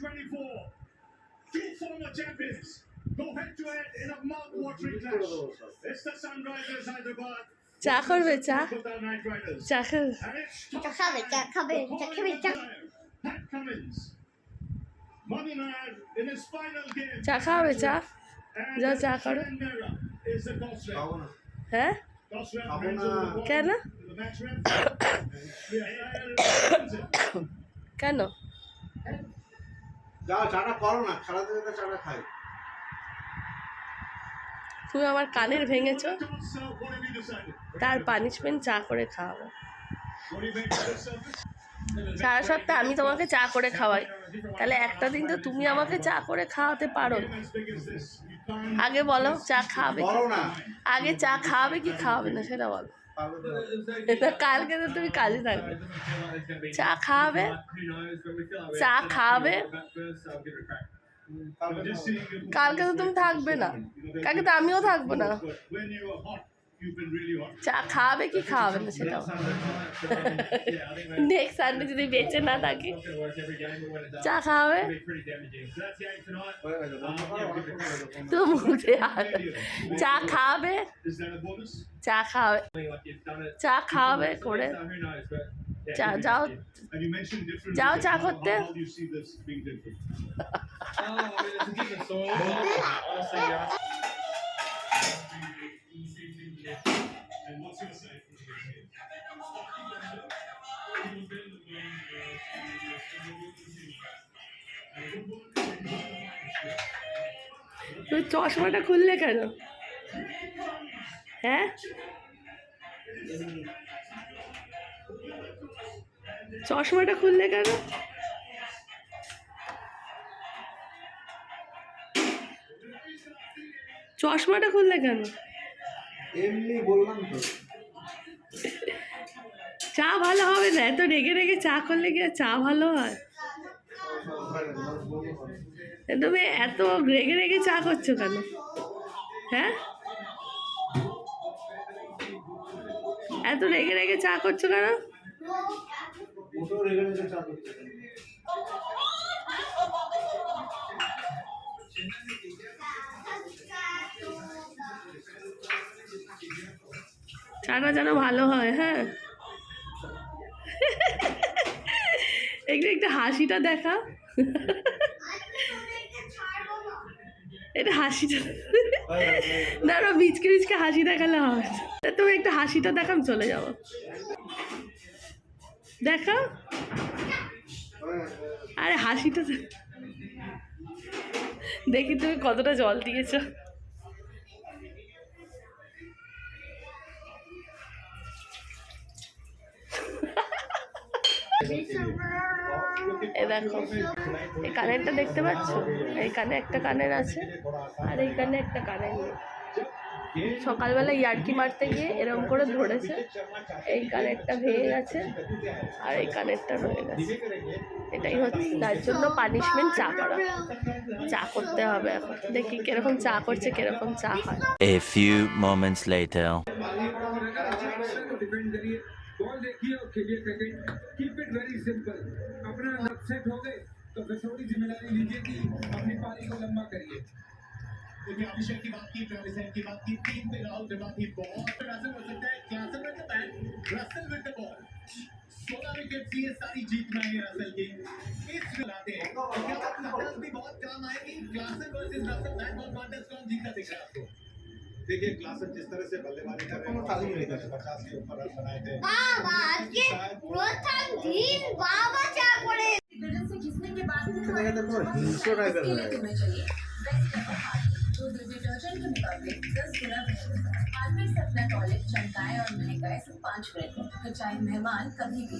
2024. Two former champions go head to head in a mouth-watering clash. It's the Sunrisers Hyderabad, চা করবে চা Kolkata Knight Riders. চা খাবে And it's চা খাবে, চা খাবে, চা খাবে, চা- Pat Cummins. Mani Nair in his final game. চা খাবে চা And যাও চা করো Shivan Mehra is the toss ref. খাবো না হ্যাঁ Toss ref খাবো hands না। over the ball কেন to the match ref. The umpire wins it. কেন যাও চাটা করো না খেলাতে যেতে চাটা খাই তুমি আমার কানের ভেঙেছো uh? তার পানিশমেন্ট চা করে খাওয়াবো? সারা সপ্তাহে আমি তোমাকে চা করে খাওয়াই তাহলে একটা দিন তো তুমি আমাকে চা করে খাওয়াতে পারো আগে বলো চা খাওয়াবে কি আগে চা খাওয়াবে কি খাওয়াবে না সেটা বলো কালকে তো তুমি কাজে থাকবে। চা খাওয়াবে? চা খাওয়াবে. কালকে তো তুমি থাকবে না। কালকে তো আমিও থাকব না। চা খাওয়াবে কি খাওয়াবে না সেটা নেক্সট সানডে যদি বেঁচে না থাকি। চা খাওয়াবে তো মুখে চা খাওয়াবে? চা খাওয়াবে চা খাওয়াবে করে। চা যাও. যাও চা করতে। চশমাটা খুললে কেন? হ্যাঁ? চশমাটা খুললে কেন? চশমাটা খুললে কেন? এমনি বললাম তো। চা ভালো হবে না? এত রেগে রেগে চা করলে কি চা ভালো হয়? তুমি এত রেগে রেগে চা করছ কেন? হ্যাঁ? এত রেগে রেগে চা করছ কেন। চাটা যেন ভালো হয় হ্যাঁ? একটু একটু হাসিটা দেখা। এটা হাসিটা না মিচকে মিচকে হাসি দেখালে হবে। তুমি একটু হাসিটা দেখাম, চলে যাব। দেখা। আরে, হাসিটা দেখি তুমি কতটা জল দিয়েছ। এ দেখো, এই কানেরটা দেখতে পাচ্ছ? এই কানে একটা কানের আছে, আর এই কানে একটা কানের নেই। সকালবেলা ইয়ার্কি মারতে গিয়ে এরকম করে ধরেছে। এই কানেরটা ভেঙে গেছে, আর এই কানেরটা রয়ে গেছে। এটাই হচ্ছে, তার জন্য পানিশমেন্ট চা করা। চা করতে হবে এখন। দেখি কীরকম চা করছে, কীরকম চা হয়। A few moments later. खेलिए cricket keep it very simple अपना अपसेट हो गए तो फिर ज़िम्मेदारी लीजिए कि अपनी पारी को लंबा करिए। देखिए, अभिषेक की बात की ट्रेविस हेड की बात की तीन पे राहुल त्रिपाठी की बॉल रसल हो सकता है Klaasen with the bat Russell with the ball 16 wicket की ये सारी जीत में है रसल की। इस लाते हैं क्या रसल भी बहुत काम आएगी Klaasen versus Russell bat ball contest कौन जीतता दिख रहा है आपको। देखिए क्लासेस जिस तरह से बल्लेबाजी कर रहे हैं सारी मिली थी पचास के ऊपर रन बनाए थे हाँ, बाबा के प्रथम दिन बाबा क्या पड़े डिटर्जेंट से घिसने के बाद देखो तो देखो हिंसो ट्राई कर रहा है। जो तो डिटर्जेंट के मुकाबले दस गुना हार्पिक से अपना टॉयलेट चमकाए और महकाए सिर्फ़ पाँच मिनट। में चाहे मेहमान कभी भी